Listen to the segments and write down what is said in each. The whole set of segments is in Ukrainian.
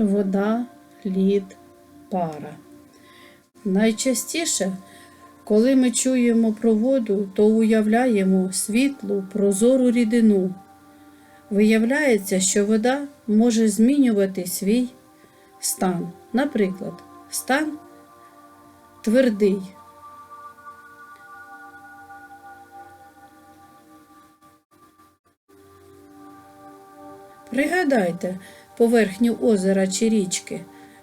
вода, лід, пара. Найчастіше, коли ми чуємо про воду, то уявляємо світлу, прозору рідину. Виявляється, що вода може змінювати свій стан. Наприклад, стан твердий. Пригадайте поверхню озера чи річки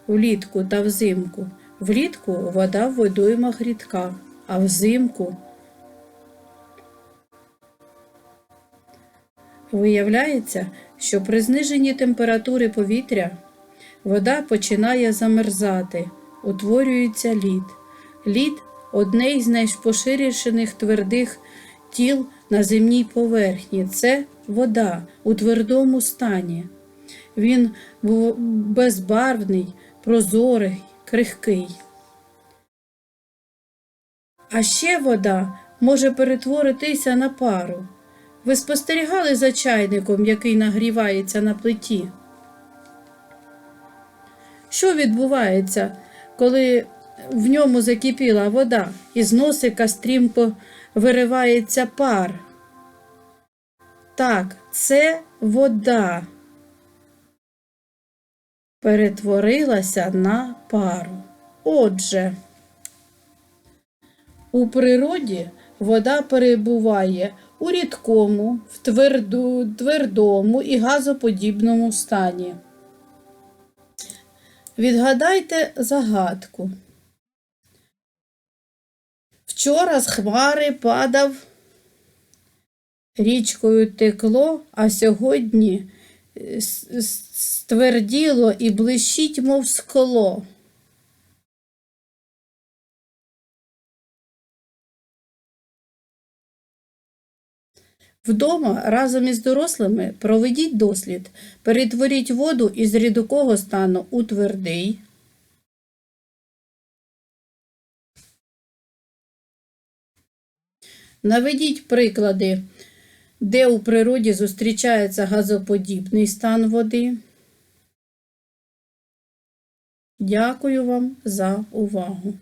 влітку та взимку. Влітку вода в водоймах рідка, а взимку виявляється, що при зниженні температури повітря вода починає замерзати, утворюється лід. Лід одне із найпоширених твердих тіл на земній поверхні. Це вода у твердому стані. Він був безбарвний, прозорий, крихкий. А ще вода може перетворитися на пару. Ви спостерігали за чайником, який нагрівається на плиті? Що відбувається, коли в ньому закипіла вода, і з носика стрімко виривається пар? Так, це вода перетворилася на пару. Отже, у природі вода перебуває у рідкому, в тверду, твердому і газоподібному стані. Відгадайте загадку. Вчора з хмари падав, річкою текло, а сьогодні стверділо і блищить, мов скло. Вдома разом із дорослими проведіть дослід. Перетворіть воду із рідкого стану у твердий. Наведіть приклади, де у природі зустрічається газоподібний стан води. Дякую вам за увагу.